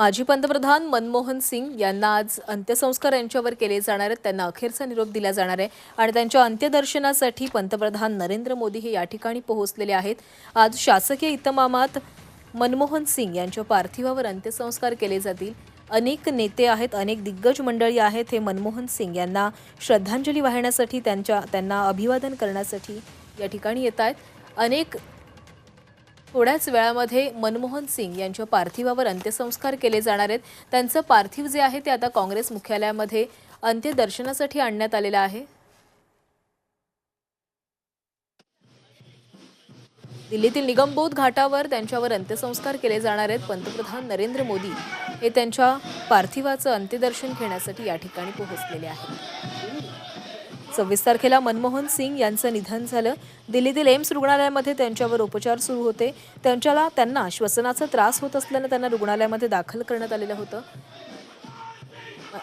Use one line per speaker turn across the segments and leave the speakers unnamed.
माजी पंतप्रधान मनमोहन सिंग यांना आज अंत्यसंस्कार यांच्यावर केले जाणार आहेत. त्यांना अखेरचा निरोप दिला जाणार आहे. आणि त्यांच्या अंत्यदर्शनासाठी पंतप्रधान नरेंद्र मोदी हे या ठिकाणी पोहोचलेले आहेत. आज शासकीय इतमामात मनमोहन सिंग यांच्या पार्थिवावर अंत्यसंस्कार केले जातील. अनेक नेते आहेत अनेक दिग्गज मंडळी आहेत. हे मनमोहन सिंग यांना श्रद्धांजली वाहण्यासाठी त्यांच्या त्यांना अभिवादन करण्यासाठी या ठिकाणी येत आहेत. अनेक थोड्याच वेळामध्ये मनमोहन सिंग यांच्या पार्थिवावर अंत्यसंस्कार केले जाणार आहेत. त्यांचं पार्थिव जे आहे ते आता काँग्रेस मुख्यालयामध्ये अंत्यदर्शनासाठी आणण्यात आलेलं आहे. दिल्लीतील निगमबोध घाटावर त्यांच्यावर अंत्यसंस्कार केले जाणार आहेत. पंतप्रधान नरेंद्र मोदी हे त्यांच्या पार्थिवाचं अंत्यदर्शन घेण्यासाठी या ठिकाणी पोहोचलेले आहेत. सव्वीस तारखेला मनमोहन सिंग यांचं निधन झालं. दिल्लीतील एम्स रुग्णालयामध्ये त्यांच्यावर उपचार सुरू होते. त्यांच्याला त्यांना श्वसनाचा त्रास होत असल्यानं त्यांना रुग्णालयामध्ये दाखल करण्यात आलेलं होतं.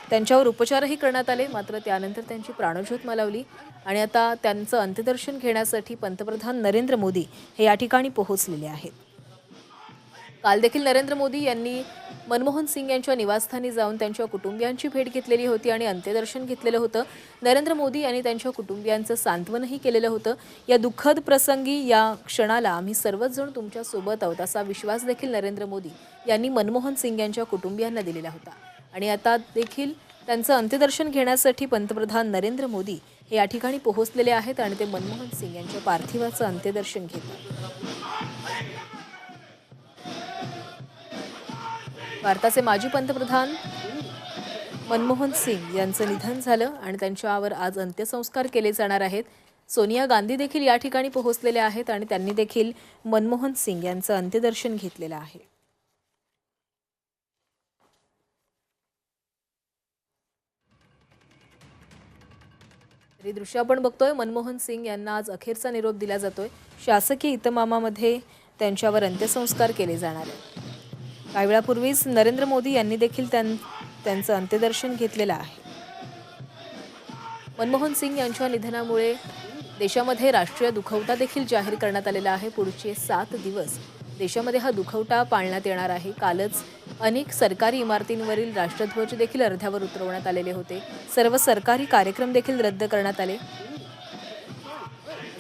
त्यांच्यावर उपचारही करण्यात आले. मात्र त्यानंतर त्यांची प्राणज्योत मालवली आणि आता त्यांचं अंत्यदर्शन घेण्यासाठी पंतप्रधान नरेंद्र मोदी हे या ठिकाणी पोहोचलेले आहेत. काल देखील नरेंद्र मोदी यांनी मनमोहन सिंग यांच्या निवासस्थानी जाऊन त्यांच्या कुटुंबियांची भेट घेतलेली होती आणि अंत्यदर्शन घेतलेलं होतं. नरेंद्र मोदी यांनी त्यांच्या कुटुंबियांचं सांत्वनही केलेलं होतं. या दुःखद प्रसंगी या क्षणाला आम्ही सर्वच जण तुमच्यासोबत आहोत असा विश्वास देखील नरेंद्र मोदी यांनी मनमोहन सिंग यांच्या कुटुंबियांना दिलेला होता. आणि आता देखील त्यांचं अंत्यदर्शन घेण्यासाठी पंतप्रधान नरेंद्र मोदी हे या ठिकाणी पोहोचलेले आहेत आणि ते मनमोहन सिंग यांच्या पार्थिवाचं अंत्यदर्शन घेतात. भारताचे माजी पंतप्रधान मनमोहन सिंग यांचं निधन झालं आणि त्यांच्यावर आज अंत्यसंस्कार केले जाणार आहेत. सोनिया गांधी देखील या ठिकाणी पोहोचलेल्या आहेत आणि त्यांनी देखील मनमोहन सिंग यांचं अंत्यदर्शन घेतलेलं आहे. तरी दृश्य आपण बघतोय. मनमोहन सिंग यांना आज अखेरचा निरोप दिला जातोय. शासकीय इतमामामध्ये त्यांच्यावर अंत्यसंस्कार केले जाणार आहेत. काही वेळापूर्वीच नरेंद्र मोदी यांनी देखील त्यां त्यांचं अंत्यदर्शन घेतलेलं आहे. मनमोहन सिंग यांच्या निधनामुळे देशामध्ये राष्ट्रीय दुखवटा देखील जाहीर करण्यात आलेला आहे. पुढचे सात दिवस देशामध्ये हा दुखवटा पाळण्यात येणार आहे. कालच अनेक सरकारी इमारतींवरील राष्ट्रध्वज देखील अर्ध्यावर उतरवण्यात आलेले होते. सर्व सरकारी कार्यक्रम देखील रद्द करण्यात आले.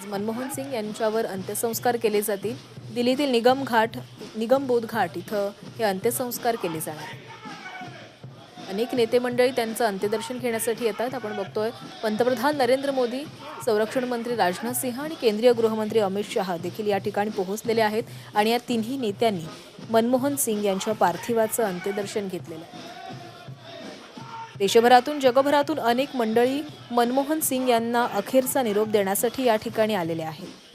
मनमोहन सिंग यांच्यावर अंत्यसंस्कार केले जातील. दिल्लीतील निगम घाट निगमबोध घाट इथं हे अंत्यसंस्कार केले जाणार. अनेक नेते मंडळी त्यांचं अंत्यदर्शन घेण्यासाठी येतात. आपण बघतोय पंतप्रधान नरेंद्र मोदी संरक्षण मंत्री राजनाथ सिंह आणि केंद्रीय गृहमंत्री अमित शहा देखील या ठिकाणी पोहोचलेले आहेत आणि या तिन्ही नेत्यांनी मनमोहन सिंग यांच्या पार्थिवाचं अंत्यदर्शन घेतलेलं आहे. देशभरातून जगभरातून अनेक मंडळी मनमोहन सिंग यांना अखेरचा निरोप देण्यासाठी या ठिकाणी आलेले आहेत.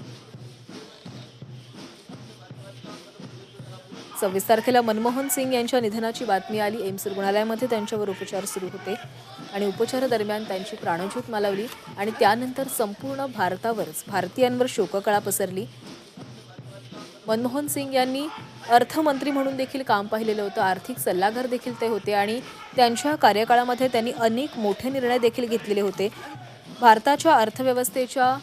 सव्वीस तारखेला मनमोहन सिंग यांच्या निधनाची बातमी आली. एम्स रुग्णालयामध्ये त्यांच्यावर उपचार सुरू होते आणि उपचारादरम्यान त्यांची प्राणज्योत मालवली आणि त्यानंतर संपूर्ण भारतावरच भारतीयांवर शोककळा पसरली. मनमोहन सिंग यांनी अर्थमंत्री म्हणून देखील काम पाहिलेलं होतं. आर्थिक सल्लागार देखील ते होते आणि त्यांच्या कार्यकाळामध्ये त्यांनी अनेक मोठे निर्णय देखील घेतलेले होते. भारताच्या अर्थव्यवस्थेच्या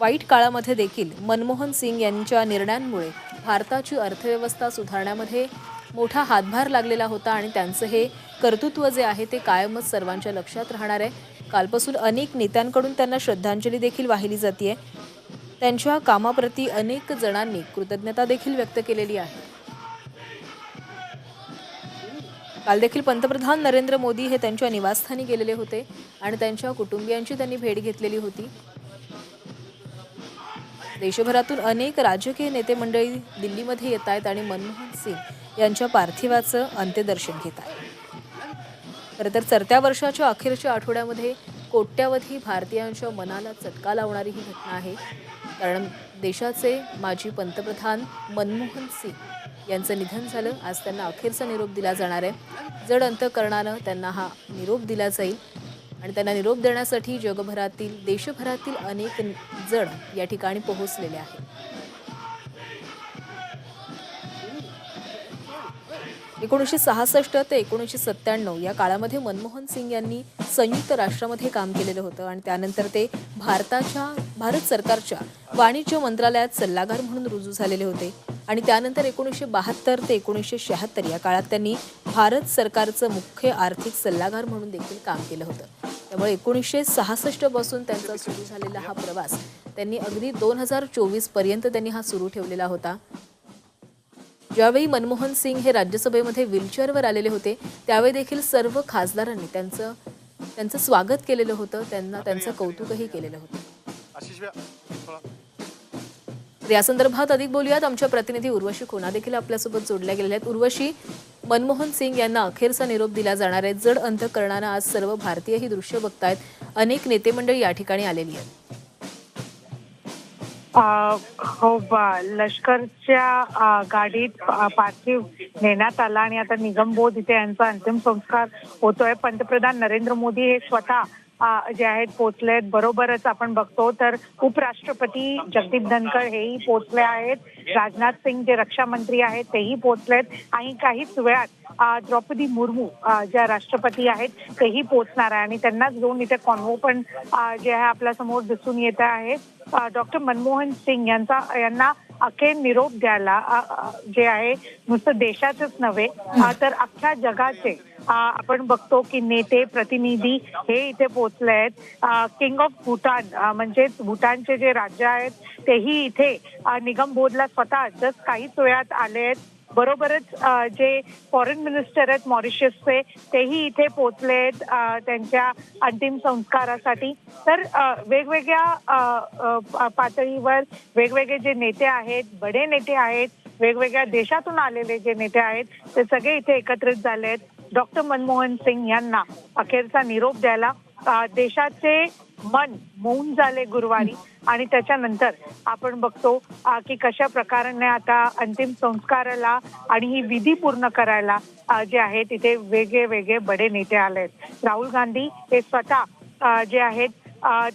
वाईट काळामध्ये देखील मनमोहन सिंग यांच्या निर्णयांमुळे भारताची अर्थव्यवस्था सुधारण्यामध्ये मोठा हातभार लागलेला होता आणि त्यांचं हे कर्तृत्व जे आहे ते कायमच सर्वांच्या लक्षात राहणार आहे. कालपासून अनेक नेत्यांकडून त्यांना श्रद्धांजली देखील वाहिली जाते त्यांच्या कामाप्रती अनेक जणांनी कृतज्ञता देखील व्यक्त केलेली आहे. काल देखील पंतप्रधान नरेंद्र मोदी हे त्यांच्या निवासस्थानी गेलेले होते आणि त्यांच्या कुटुंबियांची त्यांनी भेट घेतलेली होती. देशभरातून अनेक राजकीय नेते मंडळी दिल्लीमध्ये येत आहेत आणि मनमोहन सिंग यांच्या पार्थिवाचं अंत्यदर्शन घेत आहेत. खरं तर चरत्या वर्षाच्या अखेरच्या आठवड्यामध्ये कोट्यावधी भारतीयांच्या मनाला चटका लावणारी ही घटना आहे. कारण देशाचे माजी पंतप्रधान मनमोहन सिंग यांचं निधन झालं. आज त्यांना अखेरचा निरोप दिला जाणार आहे. जड अंतकरणानं त्यांना हा निरोप दिला जाईल. आणि त्यांना निरोप देण्यासाठी जगभरातील देशभरातील अनेक जण या ठिकाणी पोहोचलेले आहेत. एकोणीसशे सहासष्ट ते एकोणीसशे सत्त्याण्णव या काळामध्ये मनमोहन सिंग यांनी संयुक्त राष्ट्रामध्ये काम केलेलं होतं आणि त्यानंतर ते भारताच्या भारत सरकारच्या वाणिज्य मंत्रालयात सल्लागार म्हणून रुजू झालेले होते. आणि त्यानंतर एकोणीसशे बहात्तर ते एकोणीसशे शहात्तर या काळात त्यांनी भारत सरकारचं मुख्य आर्थिक सल्लागार म्हणून देखील काम केलं होतं. त्यामुळे एकोणीसशे सहासष्टपासून त्यांचा सुरू झालेला हा प्रवास त्यांनी अगदी दोन हजार चोवीसपर्यंत त्यांनी हा सुरू ठेवलेला होता. ज्यावेळी मनमोहन सिंग हे राज्यसभेमध्ये व्हीलचेअरवर आलेले होते त्यावेळी देखील सर्व खासदारांनी त्यांचं त्यांचं स्वागत केलेलं होतं त्यांना त्यांचं कौतुकही केलेलं होतं. या संदर्भात अधिक बोलूयात. आमच्या प्रतिनिधी उर्वशी खोना देखील आपल्यासोबत जोडल्या गेलेल्या आहेत. उर्वशी मनमोहन सिंग यांना अखेरचा निरोप दिला जाणार आहे. जड अंतकरणानं आज सर्व भारतीय ही दृश्य बघतायत. अनेक नेते मंडळी या ठिकाणी आलेली आहेत.
हो लष्करच्या गाडीत पार्थिव नेण्यात आला आणि आता निगम बोध इथे यांचा अंतिम संस्कार होतोय. पंतप्रधान नरेंद्र मोदी हे स्वतः जे आहेत पोचलेत बरोबरच आपण बघतो. तर उपराष्ट्रपती जगदीप धनखड हेही पोचले आहेत. राजनाथ सिंग जे रक्षा मंत्री आहेत तेही पोचलेत आणि काहीच वेळात द्रौपदी मुर्मू ज्या राष्ट्रपती आहेत तेही पोचणार आहे. आणि त्यांनाच घेऊन इथे कॉन्वो पण जे आहे आपल्यासमोर दिसून येत आहे. डॉक्टर मनमोहन सिंग यांचा यांना अखेर निरोप द्यायला जे आहे नुसतं देशाचंच नव्हे तर अख्ख्या जगाचे आपण बघतो की नेते प्रतिनिधी हे इथे पोहोचले आहेत. किंग ऑफ भूटान म्हणजेच भूटानचे जे राज्य आहेत तेही इथे निगम बोधला स्वतः जस्ट काहीच वेळात आले आहेत. बरोबरच जे फॉरेन मिनिस्टर आहेत मॉरिशसचे तेही इथे पोचले आहेत त्यांच्या अंतिम संस्कारासाठी. तर वेगवेगळ्या पातळीवर वेगवेगळे जे नेते आहेत बडे नेते आहेत वेगवेगळ्या देशातून आलेले जे नेते आहेत ते सगळे इथे एकत्रित झाले आहेत डॉक्टर मनमोहन सिंग यांना अखेरचा निरोप द्यायला देशाचे मन मौन झाले गुरुवारी. आणि त्याच्यानंतर आपण बघतो की कशा प्रकाराने आता अंतिम संस्काराला आणि ही विधी पूर्ण करायला जे आहे तिथे वेगळे वेगळे बडे नेते आले आहेत राहुल गांधी हे स्वतः जे आहेत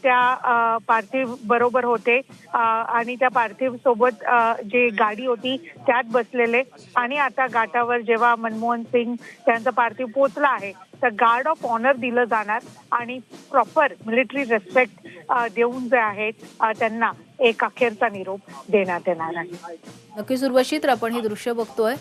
त्या पार्थिव बरोबर होते. आणि त्या पार्थिव सोबत जे गाडी होती त्यात बसलेले. आणि आता घाटावर जेव्हा मनमोहन सिंग त्यांचं पार्थिव पोचला आहे तर गार्ड ऑफ ऑनर दिलं जाणार आणि प्रॉपर मिलिटरी रेस्पेक्ट देऊन जे आहेत त्यांना एक अखेरचा निरोप देण्यात येणार आहे.
नक्कीच उर्वशी तर आपण हे दृश्य बघतोय.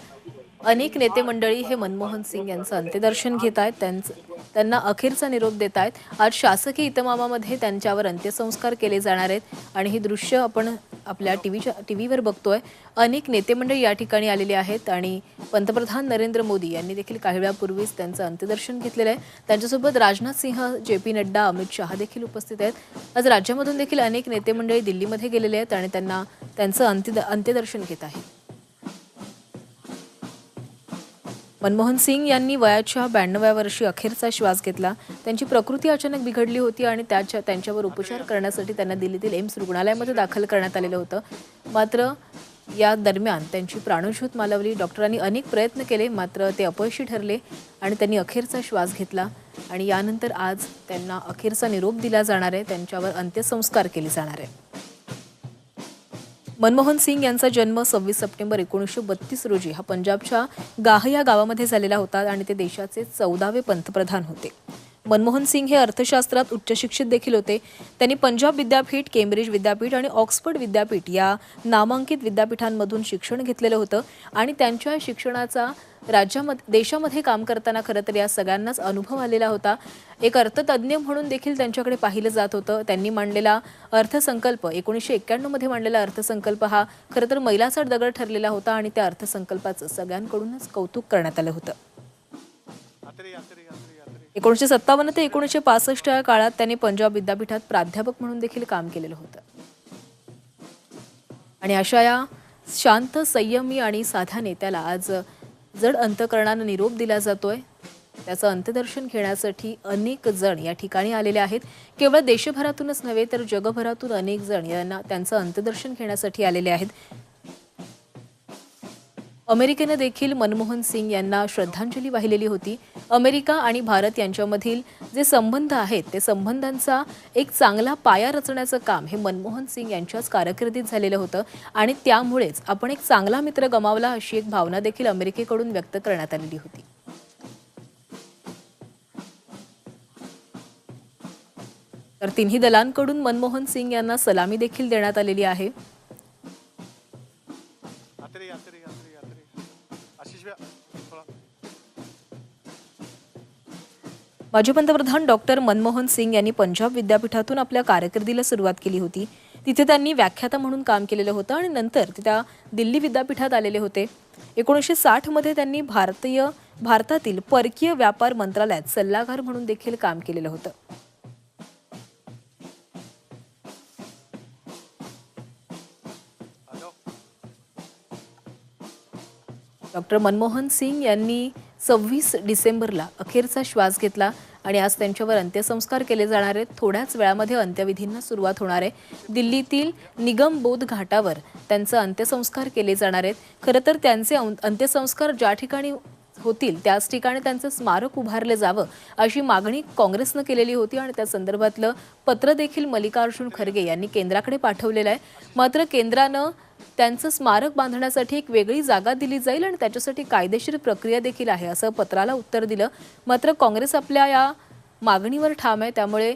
अनेक नेते मंडळी हे मनमोहन सिंग यांचं अंत्यदर्शन घेत आहेत. त्यांचं त्यांना अखेरचा निरोप देत आहेत. आज शासकीय इतमामामध्ये त्यांच्यावर अंत्यसंस्कार केले जाणार आहेत. आणि हे दृश्य आपण आपल्या टीव्हीच्या टी व्हीवर बघतोय. अनेक नेते मंडळी या ठिकाणी आलेले आहेत आणि पंतप्रधान नरेंद्र मोदी यांनी देखील काही वेळापूर्वीच त्यांचं अंत्यदर्शन घेतलेलं आहे. त्यांच्यासोबत राजनाथ सिंह जे पी नड्डा अमित शहा देखील उपस्थित आहेत. आज राज्यामधून देखील अनेक नेते मंडळी दिल्लीमध्ये गेलेले आहेत आणि त्यांना त्यांचं अंत्य अंत्यदर्शन घेत आहेत. मनमोहन सिंग यांनी वयाच्या ब्याण्णव्या वर्षी अखेरचा श्वास घेतला. त्यांची प्रकृती अचानक बिघडली होती आणि त्याच्या त्यांच्यावर उपचार करण्यासाठी त्यांना दिल्लीतील एम्स रुग्णालयामध्ये दाखल करण्यात आलेलं होतं. मात्र या दरम्यान त्यांची प्राणज्योत मालवली. डॉक्टरांनी अनेक प्रयत्न केले मात्र ते अपयशी ठरले आणि त्यांनी अखेरचा श्वास घेतला आणि यानंतर आज त्यांना अखेरचा निरोप दिला जाणार आहे. त्यांच्यावर अंत्यसंस्कार केले जाणार आहे. मनमोहन सिंग यांचा जन्म सव्वीस सप्टेंबर एकोणीसशे बत्तीस रोजी हा पंजाबच्या गाह या गावामध्ये झालेला होता आणि ते देशाचे चौदावे पंतप्रधान होते. मनमोहन सिंग हे अर्थशास्त्रात उच्च शिक्षित देखील होते. त्यांनी पंजाब विद्यापीठ केम्ब्रिज विद्यापीठ आणि ऑक्सफर्ड विद्यापीठ या नामांकित विद्यापीठांमधून शिक्षण घेतलेलं होतं आणि त्यांच्या शिक्षणाचा राज्यामध्ये देशामध्ये काम करताना खरं तर या सगळ्यांनाच अनुभव आलेला होता. एक अर्थतज्ज्ञ म्हणून देखील त्यांच्याकडे पाहिलं जात होतं. त्यांनी मांडलेला अर्थसंकल्प एकोणीसशे एक्क्याण्णवमध्ये मांडलेला अर्थसंकल्प हा खरं तर मैलाचा दगड ठरलेला होता आणि त्या अर्थसंकल्पाचं सगळ्यांकडूनच कौतुक करण्यात आलं होतं. एकोणीसशे सत्तावन्न ते एकोणीसशे पासष्ट या काळात त्यांनी पंजाब विद्यापीठात प्राध्यापक म्हणून देखील काम केलेलं होतं. आणि अशा या शांत संयमी आणि साध्या नेत्याला आज जड अंतकरणानं निरोप दिला जातोय. त्याचं अंत्यदर्शन घेण्यासाठी अनेक जण या ठिकाणी आलेले आहेत. केवळ देशभरातूनच नव्हे तर जगभरातून अनेक जण यांना त्यांचं अंत्यदर्शन घेण्यासाठी आलेले आहेत. अमेरिकेनं देखील मनमोहन सिंग यांना श्रद्धांजली वाहिलेली होती. अमेरिका आणि भारत यांच्यामधील जे संबंध आहेत ते संबंधांचा एक चांगला पाया रचण्याचं काम हे मनमोहन सिंग यांच्याच कारकिर्दीत झालेलं होतं आणि त्यामुळेच आपण एक चांगला मित्र गमावला अशी एक भावना देखील अमेरिकेकडून व्यक्त करण्यात आलेली होती. तर तिन्ही दलांकडून मनमोहन सिंग यांना सलामी देखील देण्यात आलेली आहे. माजी पंतप्रधान डॉक्टर मनमोहन सिंग यांनी पंजाब विद्यापीठातून आपल्या कारकिर्दीला सुरुवात केली होती. तिथे त्यांनी व्याख्याता म्हणून काम केलेलं होतं आणि नंतर ते त्या दिल्ली विद्यापीठात आलेले होते. एकोणीसशे साठमध्ये त्यांनी भारतीय भारतातील परकीय व्यापार मंत्रालयात सल्लागार म्हणून देखील काम केलेलं होतं. डॉक्टर मनमोहन सिंग यांनी सव्वीस डिसेंबरला अखेरचा श्वास घेतला. आणि आज त्यांच्यावर अंत्यसंस्कार केले जाणार आहेत. थोड्याच वेळामध्ये अंत्यविधींना सुरुवात होणार आहे. दिल्लीतील निगमबोध घाटावर त्यांचं अंत्यसंस्कार केले जाणार आहेत. खरं तर त्यांचे अं- अंत्यसंस्कार ज्या ठिकाणी होतील त्याच ठिकाणी त्यांचं स्मारक उभारलं जावं अशी मागणी काँग्रेसनं केलेली होती आणि त्या संदर्भातलं पत्र देखील मल्लिकार्जुन खरगे यांनी केंद्राकडे पाठवलेलं आहे. मात्र केंद्रानं त्यांचं स्मारक बांधण्यासाठी एक वेगळी जागा दिली जाईल आणि त्याच्यासाठी कायदेशीर प्रक्रिया देखील आहे असं पत्राला उत्तर दिलं. मात्र काँग्रेस आपल्या या मागणीवर ठाम आहे त्यामुळे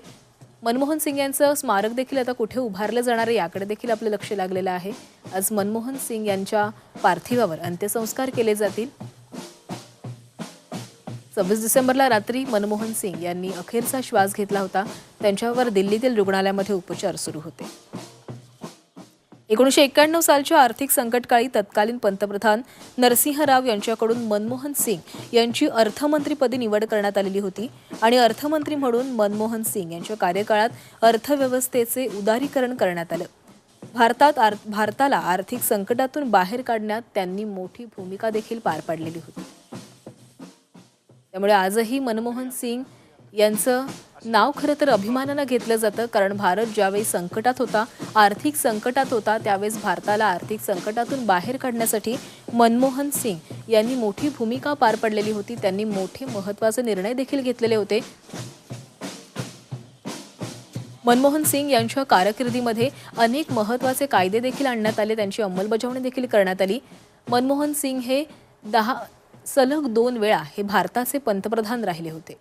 मनमोहन सिंग यांचं स्मारक देखील आता कुठे उभारलं जाणार आहे याकडे देखील आपलं लक्ष लागलेलं आहे. आज मनमोहन सिंग यांच्या पार्थिवावर अंत्यसंस्कार केले जातील. सव्वीस डिसेंबरला रात्री मनमोहन सिंग यांनी अखेरचा श्वास घेतला होता. त्यांच्यावर दिल्लीतील रुग्णालयामध्ये उपचार सुरू होते. एकोणीसशे एक्क्याण्णव सालच्या आर्थिक संकटकाळी तत्कालीन पंतप्रधान नरसिंह राव यांच्याकडून मनमोहन सिंग यांची अर्थमंत्रीपदी निवड करण्यात आलेली होती. आणि अर्थमंत्री म्हणून मनमोहन सिंग यांच्या कार्यकाळात अर्थव्यवस्थेचे उदारीकरण करण्यात आलं. भारतात आर भारताला आर्थिक संकटातून बाहेर काढण्यात त्यांनी मोठी भूमिका देखील पार पाडलेली होती. त्यामुळे आजही मनमोहन सिंग यांचं नाव खरं तर अभिमानानं घेतलं जातं कारण भारत ज्यावेळी संकटात होता आर्थिक संकटात होता त्यावेळेस भारताला आर्थिक संकटातून बाहेर काढण्यासाठी मनमोहन सिंग यांनी मोठी भूमिका पार पडलेली होती. त्यांनी मोठे महत्त्वाचे निर्णय देखील घेतलेले होते. मनमोहन सिंग यांच्या कारकिर्दीमध्ये अनेक महत्त्वाचे कायदे देखील आणण्यात आले. त्यांची अंमलबजावणी देखील करण्यात आली. मनमोहन सिंग हे दहा सलग दोन वेळा हे भारताचे पंतप्रधान राहिले होते.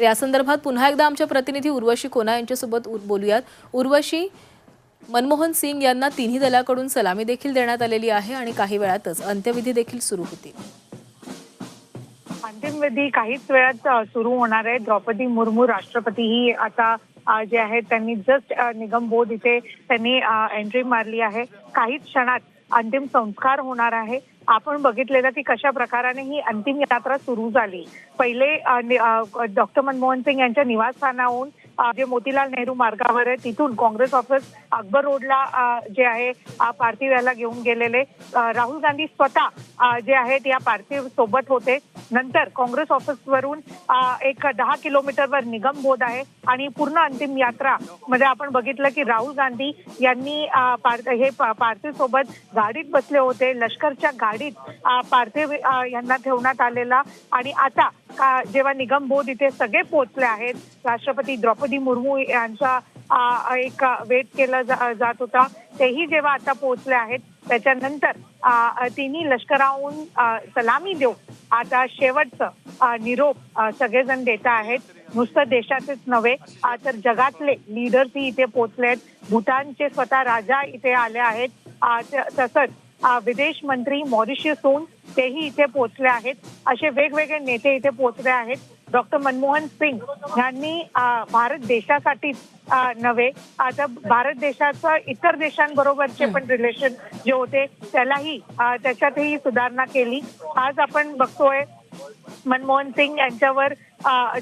या संदर्भात पुन्हा एकदा आमच्या प्रतिनिधी उर्वशी कोना यांच्यासोबत बोलूयात. उर्वशी मनमोहन सिंग यांना तिन्ही दलाकडून सलामी देखील देण्यात आलेली आहे आणि काही वेळातच अंत्यविधी देखील सुरू होतील.
अंतिम विधी काहीच वेळात सुरू होणार आहे. द्रौपदी मुर्मू राष्ट्रपती ही आता जे आहेत त्यांनी जस्ट निगम बोध इथे त्यांनी एंट्री मारली आहे. काहीच क्षणात अंतिम संस्कार होणार आहे. आपण बघितलेलं की कशा प्रकाराने ही अंतिम यात्रा सुरू झाली. पहिले डॉक्टर मनमोहन सिंग यांच्या निवासस्थानाहून जे मोतीलाल नेहरू मार्गावर आहे तिथून काँग्रेस ऑफिस अकबर रोडला जे आहे पार्थिव याला घेऊन गेलेले. राहुल गांधी स्वतः जे आहेत या पार्थिव सोबत होते. नंतर काँग्रेस ऑफिसवरून वरून एक दहा किलोमीटरवर निगम बोध आहे आणि पूर्ण अंतिम यात्रा मध्ये आपण बघितलं की राहुल गांधी यांनी हे पार्थिव सोबत गाडीत बसले होते. लष्करच्या गाडीत पार्थे पार्थिव यांना ठेवण्यात आलेला आणि आता जेव्हा निगम बोध इथे सगळे पोहोचले आहेत राष्ट्रपती द्रौपदी मुर्मू यांचा एक वेट केला जात होता. तेही जेव्हा आता पोहोचले आहेत त्याच्यानंतर तिन्ही लष्कराहून सलामी देऊ आता शेवटचं निरोप सगळेजण देत आहेत. नुसतं देशाचेच नव्हे तर जगातले लिडर्सही इथे पोहोचले आहेत. भूटानचे स्वतः राजा इथे आले आहेत. त- तसंच विदेश मंत्री मॉरिशियसहून तेही इथे पोहोचले आहेत. असे वेगवेगळे नेते इथे पोहोचले आहेत. डॉक्टर मनमोहन सिंग यांनी भारत देशासाठी नव्हे आता भारत देशाचं इतर देशांबरोबरचे पण रिलेशन जे होते त्यालाही त्याच्यातही सुधारणा केली. आज आपण बघतोय मनमोहन सिंग यांच्यावर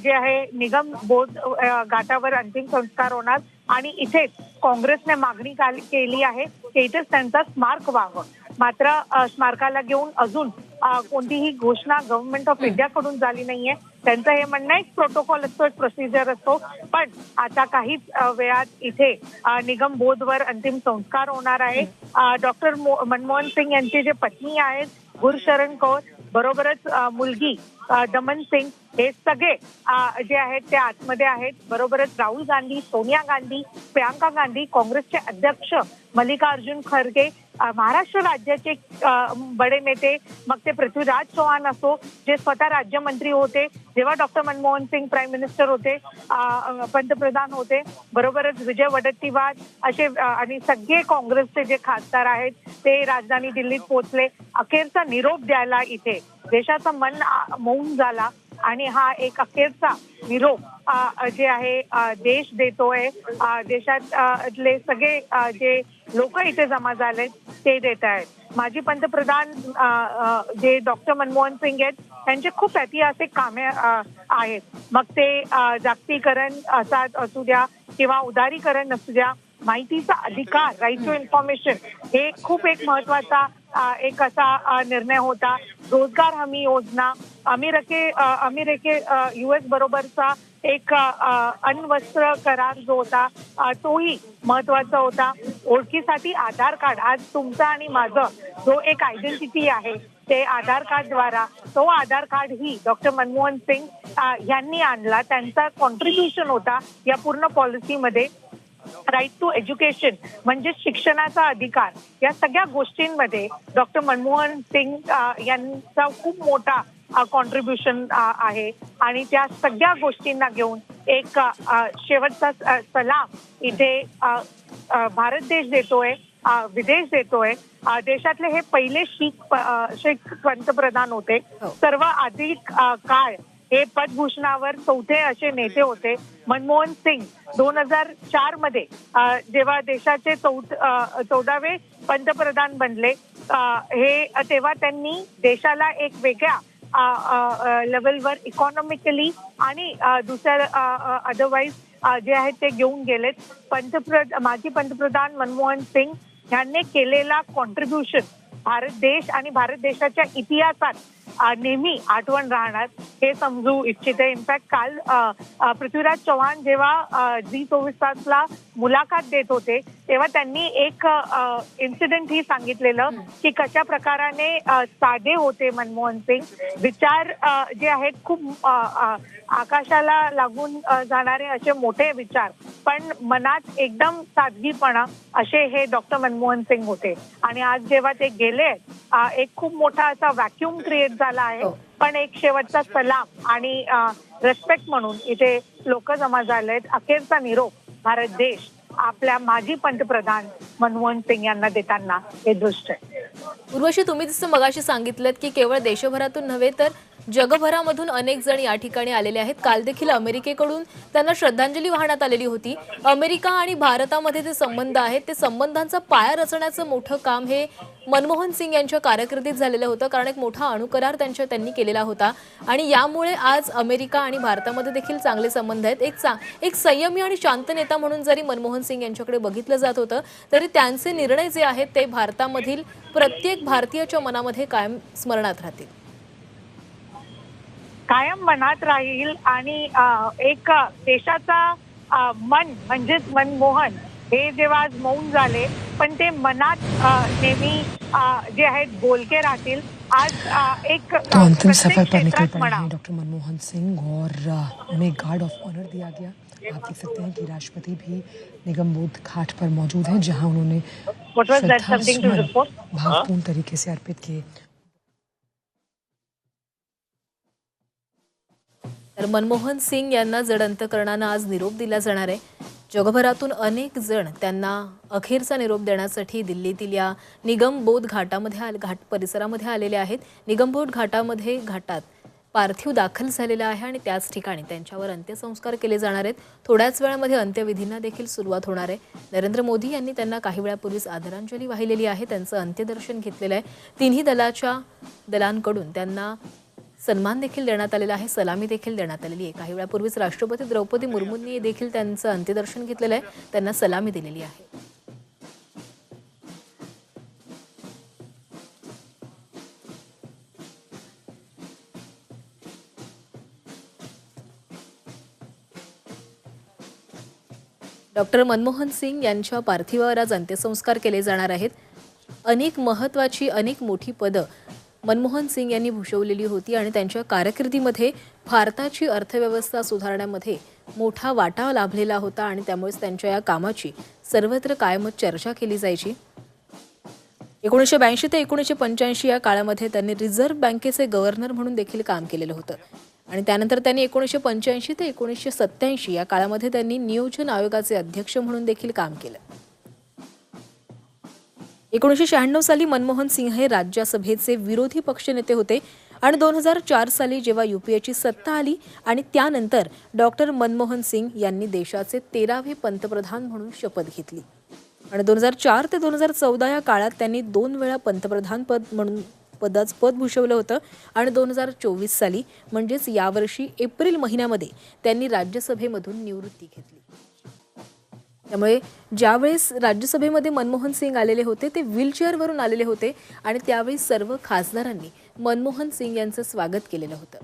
जे आहे निगम बोध घाटावर अंतिम संस्कार होणार. आणि इथेच काँग्रेसने मागणी केली आहे की इथेच त्यांचा स्मारक व्हावं. मात्र स्मारकाला घेऊन अजून कोणतीही घोषणा गव्हर्नमेंट ऑफ इंडियाकडून झाली नाहीये. त्यांचं हे म्हणणं एक प्रोटोकॉल असतो एक प्रोसिजर असतो. पण आता काहीच वेळात इथे निगम बोधवर अंतिम संस्कार होणार आहे. डॉक्टर मनमोहन सिंग यांची जे पत्नी आहेत गुरशरण कौर बरोबरच मुलगी दमन सिंग हे सगळे जे आहेत ते आतमध्ये आहेत. बरोबरच राहुल गांधी सोनिया गांधी प्रियांका गांधी काँग्रेसचे अध्यक्ष मल्लिकार्जुन खरगे महाराष्ट्र राज्याचे बडे नेते मग ते पृथ्वीराज चव्हाण असो जे स्वतः राज्यमंत्री होते जेव्हा doctor Manmohan Singh prime minister होते पंतप्रधान होते बरोबरच विजय वडट्टीवार असे आणि सगळे काँग्रेसचे जे खासदार आहेत ते राजधानी दिल्लीत पोहोचले. अखेरचा निरोप द्यायला इथे. देशाचं मन मौन झाला आणि हा एक अखेरचा निरोप जे आहे देश देतोय. देशातले सगळे जे लोक इथे जमा झालेत ते देत आहेत. माजी पंतप्रधान जे डॉक्टर मनमोहन सिंग आहेत त्यांचे खूप ऐतिहासिक कामे आहेत. मग ते जागतिकरण जागतिकीकरण असा असू द्या किंवा उदारीकरण असू द्या माहितीचा अधिकार राईट टू इन्फॉर्मेशन हे खूप एक महत्त्वाचा एक असा निर्णय होता. रोजगार हमी योजना अमेरिके अमेरिके युएस बरोबरचा एक अ, अण्वस्त्र करार जो होता तोही महत्त्वाचा होता. ओळखीसाठी आधार कार्ड आज तुमचा आणि माझं जो एक आयडेंटिटी आहे ते आधार कार्डद्वारा तो आधार कार्ड ही डॉक्टर मनमोहन सिंग यांनी आणला. त्यांचा कॉन्ट्रीब्युशन होता या पूर्ण पॉलिसीमध्ये राईट टू एज्युकेशन म्हणजे शिक्षणाचा अधिकार. या सगळ्या गोष्टींमध्ये डॉक्टर मनमोहन सिंग यांचा खूप मोठा कॉन्ट्रीब्युशन आहे. आणि त्या सगळ्या गोष्टींना घेऊन एक शेवटचा सलाम इथे भारत देश देतोय विदेश देतोय. देशातले हे पहिले शीख शीख पंतप्रधान होते.
हो.
सर्व अधिक काळ हे पदभूषणावर चौथे असे नेते होते. मनमोहन सिंग दोन हजार चारमध्ये जेव्हा देशाचे चौदावे पंतप्रधान बनले हे तेव्हा त्यांनी देशाला एक वेगळ्या लेवलवर इकॉनॉमिकली आणि दुसऱ्या अदरवाईज जे आहेत ते घेऊन गेलेत. पंतप्रधान माजी पंतप्रधान मनमोहन सिंग यांनी केलेला कॉन्ट्रीब्युशन भारत देश आणि भारत देशाच्या इतिहासात नेहमी आठवण राहणार हे समजू इच्छिते. इनफॅक्ट काल पृथ्वीराज चव्हाण जेव्हा झी चोवीस तासला मुलाखत देत होते तेव्हा त्यांनी एक इन्सिडेंट ही सांगितलेलं की कशा प्रकाराने साधे होते मनमोहन सिंग. विचार जे आहेत खूप आकाशाला लागून जाणारे असे मोठे विचार पण मनात एकदम साधगीपणा असे हे डॉक्टर मनमोहन सिंग होते. आणि आज जेव्हा ते गेले अ, एक खूप मोठा असा व्हॅक्युम क्रिएट झाला आहे.
हो.
पण एक शेवटचा सलाम आणि रेस्पेक्ट म्हणून इथे लोक जमा झालेत. अखेरचा निरोप भारत देश. आपल्या माजी पंतप्रधान मनमोहन सिंग यांना देताना हे दृष्ट आहे.
उर्वशी तुम्ही जसं मगाशी सांगितलं की केवळ देशभरातून नव्हे तर जगभरामधून अनेक जण या ठिकाणी आलेले आहेत. काल देखील अमेरिकेकडून त्यांना श्रद्धांजली वाहण्यात आलेली होती. अमेरिका आणि भारतामध्ये जे संबंध आहेत ते संबंधांचा पाया रचण्याचं मोठं काम हे मनमोहन सिंग यांच्या कारकिर्दीत झालेलं होतं. कारण एक मोठा अणुकरार त्यांच्या त्यांनी केलेला होता. आणि यामुळे आज अमेरिका आणि भारतामध्ये देखील चांगले संबंध आहेत. एक चा एक संयमी आणि शांत नेता म्हणून जरी मनमोहन सिंग यांच्याकडे बघितलं जात होतं. तरी त्यांचे निर्णय जे आहेत ते भारतामधील प्रत्येक भारतीयाच्या मनामध्ये कायम स्मरणात राहतील.
कायम मनात राहील आणि एक देशाचा मन म्हणजेच मनमोहन हे जेव्हा आज मौन झाले पण ते मनात नेहमी जे आहेत बोलके राहतील. आज एक
तो अंतिम सफ़र पर निकल पड़े हैं डॉक्टर मनमोहन सिंह और उन्हें गार्ड ऑफ़ ऑनर दिया गया। आप देख सकते हैं कि राष्ट्रपति भी निगम बोध घाट पर मौजूद हैं जहाँ उन्होंने? भावपूर्ण तरीके से अर्पित किए।
तर मनमोहन सिंग यांना जड अंतकरणानं आज निरोप दिला जाणार आहे. जगभरातून अनेक जण त्यांना अखेरचा निरोप देण्यासाठी दिल्लीतील या निगमबोध घाटामध्ये आल घाट परिसरामध्ये आलेले आहेत. निगमबोध घाटामध्ये घाटात पार्थिव दाखल झालेला आहे आणि त्याच ठिकाणी त्यांच्यावर अंत्यसंस्कार केले जाणार आहेत. थोड्याच वेळामध्ये अंत्यविधींना देखील सुरुवात होणार आहे. नरेंद्र मोदी यांनी त्यांना काही वेळापूर्वीच आदरांजली वाहिलेली आहे. त्यांचं अंत्यदर्शन घेतलेलं आहे. तिन्ही दलाच्या दलांकडून त्यांना सन्मान देखील देण्यात आलेला आहे सलामी देखील देण्यात आलेली आहे. काही वेळापूर्वीच राष्ट्रपती द्रौपदी मुर्मूंनी देखील त्यांचं अंत्यदर्शन घेतलेलं आहे. त्यांना सलामी दिलेली आहे. डॉक्टर मनमोहन सिंग यांच्या पार्थिवावर आज अंत्यसंस्कार केले जाणार आहेत. अनेक महत्त्वाची अनेक मोठी पदं मनमोहन सिंग यांनी भूषवलेली होती आणि त्यांच्या कारकिर्दीमध्ये भारताची अर्थव्यवस्था सुधारण्यामध्ये मोठा वाटा लाभलेला होता आणि त्यामुळेच त्यांच्या या कामाची सर्वत्र कायमच चर्चा केली जायची. एकोणीसशे ब्याऐंशी ते एकोणीसशे पंच्याऐंशी या काळामध्ये त्यांनी रिझर्व्ह बँकेचे गव्हर्नर म्हणून देखील काम केलेलं होतं. आणि त्यानंतर त्यांनी एकोणीसशे पंच्याऐंशी ते एकोणीसशे सत्त्याऐंशी या काळामध्ये त्यांनी नियोजन आयोगाचे अध्यक्ष म्हणून देखील काम केलं. एकोणीसशे शहाण्णव साली मनमोहन सिंह हे राज्यसभेचे विरोधी पक्षनेते होते आणि दोन हजार चार साली जेव्हा युपीएची सत्ता आली आणि त्यानंतर डॉक्टर मनमोहन सिंग यांनी देशाचे तेरावे पंतप्रधान म्हणून शपथ घेतली. आणि दोन हजार चार ते दोन हजार चौदा या काळात त्यांनी दोन वेळा पंतप्रधान पद म्हणून पदाच पद भूषवलं होतं आणि दोन हजार चोवीस साली म्हणजेच यावर्षी एप्रिल महिन्यामध्ये त्यांनी राज्यसभेमधून निवृत्ती घेतली. त्यामुळे ज्यावेळेस राज्यसभेमध्ये मनमोहन सिंग आलेले होते ते व्हीलचेअरवरून आलेले होते आणि त्यावेळी सर्व खासदारांनी मनमोहन सिंग यांचं स्वागत केलेलं होतं.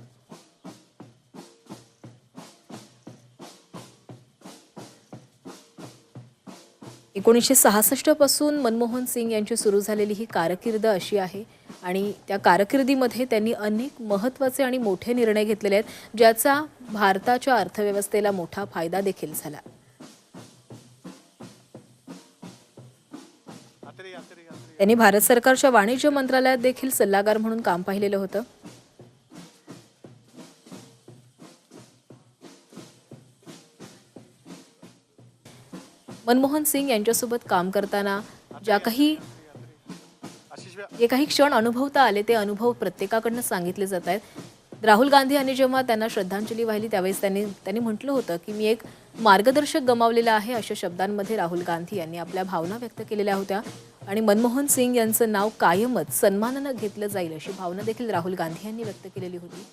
एकोणीसशे सहासष्टपासून मनमोहन सिंग यांची सुरू झालेली ही कारकीर्द अशी आहे आणि त्या कारकिर्दीमध्ये त्यांनी अनेक महत्त्वाचे आणि मोठे निर्णय घेतलेले आहेत ज्याचा भारताच्या अर्थव्यवस्थेला मोठा फायदा देखील झाला. त्यांनी भारत सरकारच्या वाणिज्य मंत्रालयात देखील सल्लागार म्हणून काम पाहिलेलं होतं. मनमोहन सिंग यांच्यासोबत काम करताना ज्या काही जे काही क्षण अनुभवता आले ते अनुभव प्रत्येकाकडनं सांगितले जात आहेत. राहुल गांधी यांनी जेव्हा त्यांना श्रद्धांजली वाहिली त्यावेळेस त्यांनी त्यांनी म्हटलं होतं की मी एक मार्गदर्शक गमावलेला आहे अशा शब्दांमध्ये राहुल गांधी यांनी आपल्या भावना व्यक्त केलेल्या होत्या. आणि मनमोहन सिंग यांचं नाव कायमच सन्मानानं घेतलं जाईल अशी भावना देखील राहुल गांधी यांनी व्यक्त केलेली होती.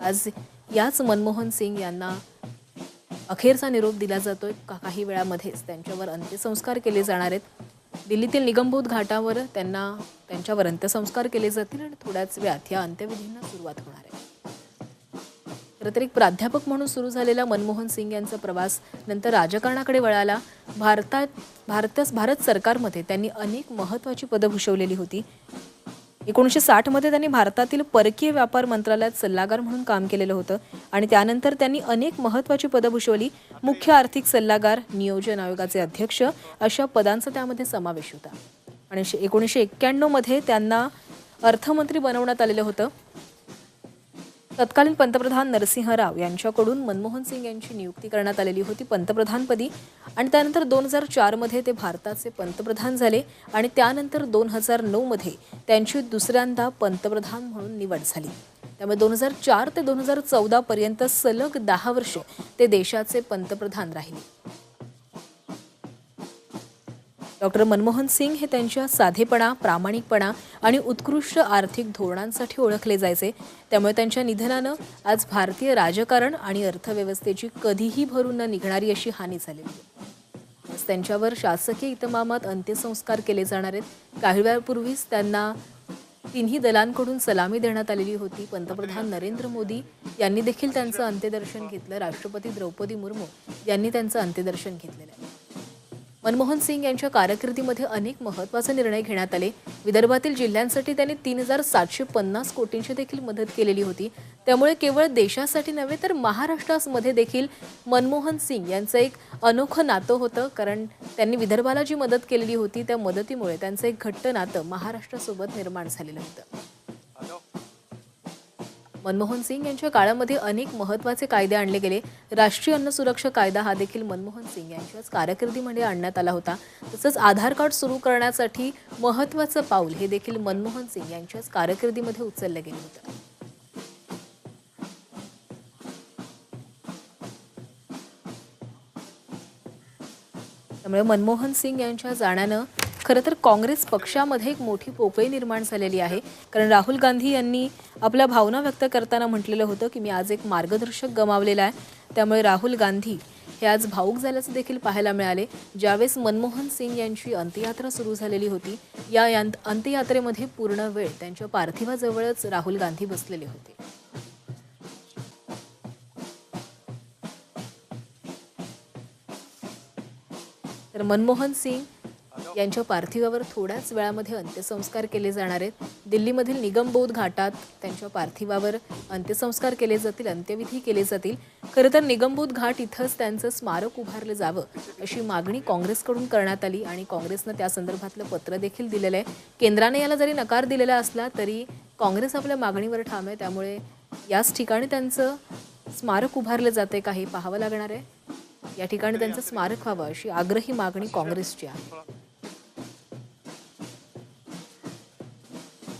आज याच मनमोहन सिंग यांना अखेरचा निरोप दिला जातोय. का काही वेळामध्येच त्यांच्यावर अंत्यसंस्कार केले जाणार आहेत. दिल्लीतील निगमबोध घाटावर त्यांना त्यांच्यावर अंत्यसंस्कार केले जातील आणि थोड्याच वेळात या अंत्यविधींना सुरुवात होणार आहे. खरं तर एक प्राध्यापक म्हणून सुरू झालेला मनमोहन सिंग यांचा प्रवास नंतर राजकारणाकडे वळाला. भारतात भारत भारत सरकारमध्ये त्यांनी अनेक महत्त्वाची पदं भूषवलेली होती. एकोणीसशे साठमध्ये त्यांनी भारतातील परकीय व्यापार मंत्रालयात सल्लागार म्हणून काम केलेलं होतं आणि त्यानंतर त्यांनी अनेक महत्त्वाची पदं भूषवली. मुख्य आर्थिक सल्लागार नियोजन आयोगाचे अध्यक्ष अशा पदांचा त्यामध्ये समावेश होता. आणि एकोणीसशे एक्क्याण्णवमध्ये त्यांना अर्थमंत्री बनवण्यात आलेलं होतं. तत्कालीन पंतप्रधान नरसिंह राव यांच्याकडून मनमोहन सिंग यांची नियुक्ती करण्यात आलेली होती पंतप्रधानपदी. आणि त्यानंतर दोन हजार चारमध्ये ते भारताचे पंतप्रधान झाले आणि त्यानंतर दोन हजार नऊमध्ये त्यांची दुसऱ्यांदा पंतप्रधान म्हणून निवड झाली. त्यामुळे दोन हजार चार ते दोन हजार चौदापर्यंत सलग दहा वर्ष ते देशाचे पंतप्रधान राहिले. डॉक्टर मनमोहन सिंग हे त्यांच्या साधेपणा प्रामाणिकपणा आणि उत्कृष्ट आर्थिक धोरणांसाठी ओळखले जायचे. त्यामुळे त्यांच्या निधनानं आज भारतीय राजकारण आणि अर्थव्यवस्थेची कधीही भरून न निघणारी अशी हानी झालेली आहे. आज त्यांच्यावर शासकीय इतमामात अंत्यसंस्कार केले जाणार आहेत. काही वेळापूर्वीच त्यांना तिन्ही दलांकडून सलामी देण्यात आलेली होती. पंतप्रधान नरेंद्र मोदी यांनी देखील त्यांचं अंत्यदर्शन घेतलं. राष्ट्रपती द्रौपदी मुर्मू यांनी त्यांचं अंत्यदर्शन घेतलं. मनमोहन सिंग यांच्या कारकिर्दीमध्ये अनेक महत्त्वाचे निर्णय घेण्यात आले. विदर्भातील जिल्ह्यांसाठी त्यांनी तीन हजार सातशे पन्नास कोटींची देखील मदत केलेली होती. त्यामुळे केवळ देशासाठी नव्हे तर महाराष्ट्रामध्ये देखील मनमोहन सिंग यांचं एक अनोखं नातं होतं. कारण त्यांनी विदर्भाला जी मदत केलेली होती त्या मदतीमुळे त्यांचं एक घट्ट नातं महाराष्ट्रासोबत निर्माण झालेलं होतं. मनमोहन सिंग यांच्या काळामध्ये अनेक महत्त्वाचे कायदे आणले गेले. राष्ट्रीय अन्न सुरक्षा कायदा हा देखील मनमोहन सिंग यांच्याच कारकिर्दीमध्ये आणण्यात आला होता. तसंच आधार कार्ड सुरू करण्यासाठी महत्त्वाचं पाऊल हे देखील मनमोहन सिंग यांच्याच कारकिर्दीमध्ये उचललं गेलं होतं. त्यामुळे मनमोहन सिंग यांच्या जाण्यानं खरं तर काँग्रेस पक्षामध्ये एक मोठी पोकळी निर्माण झालेली आहे. कारण राहुल गांधी यांनी आपल्या भावना व्यक्त करताना म्हटलेलं होतं की मी आज एक मार्गदर्शक गमावलेला आहे. त्यामुळे राहुल गांधी हे आज भाऊक झाल्याचं देखील पाहायला मिळाले. ज्यावेळेस मनमोहन सिंग यांची अंत्ययात्रा सुरू झालेली होती या यांत- अंत्ययात्रेमध्ये पूर्ण वेळ त्यांच्या पार्थिवाजवळच राहुल गांधी बसलेले होते. तर मनमोहन सिंग यांच्या पार्थिवावर थोड्याच वेळामध्ये अंत्यसंस्कार केले जाणार आहेत. दिल्लीमधील निगमबोध घाटात त्यांच्या पार्थिवावर अंत्यसंस्कार केले जातील अंत्यविधी केले जातील. खरं तर निगमबोध घाट इथंच त्यांचं स्मारक उभारलं जावं अशी मागणी काँग्रेसकडून करण्यात आली आणि काँग्रेसनं त्या संदर्भातलं पत्र देखील दिलेलं आहे. केंद्राने याला जरी नकार दिलेला असला तरी काँग्रेस आपल्या मागणीवर ठाम आहे. त्यामुळे याच ठिकाणी त्यांचं स्मारक उभारलं जाते का हे पाहावं लागणार आहे. या ठिकाणी त्यांचं स्मारक व्हावं अशी आग्रही मागणी काँग्रेसची आहे.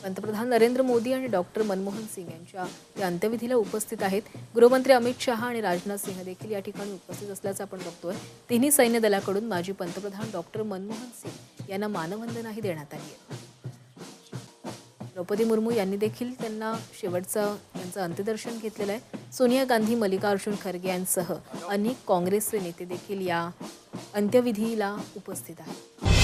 पंतप्रधान नरेंद्र मोदी आणि डॉक्टर मनमोहन सिंग यांच्या या अंत्यविधीला उपस्थित आहेत. गृहमंत्री अमित शहा आणि राजनाथ सिंह देखील या ठिकाणी उपस्थित असल्याचं आपण बघतोय. तिन्ही सैन्य दलाकडून माजी पंतप्रधान डॉक्टर मनमोहन सिंग यांना मानवंदनाही देण्यात आली आहे. द्रौपदी मुर्मू यांनी देखील त्यांना शेवटचं त्यांचं अंत्यदर्शन घेतलेलं आहे. सोनिया गांधी मल्लिकार्जुन खरगे यांसह अनेक काँग्रेसचे नेते देखील या अंत्यविधीला उपस्थित आहेत.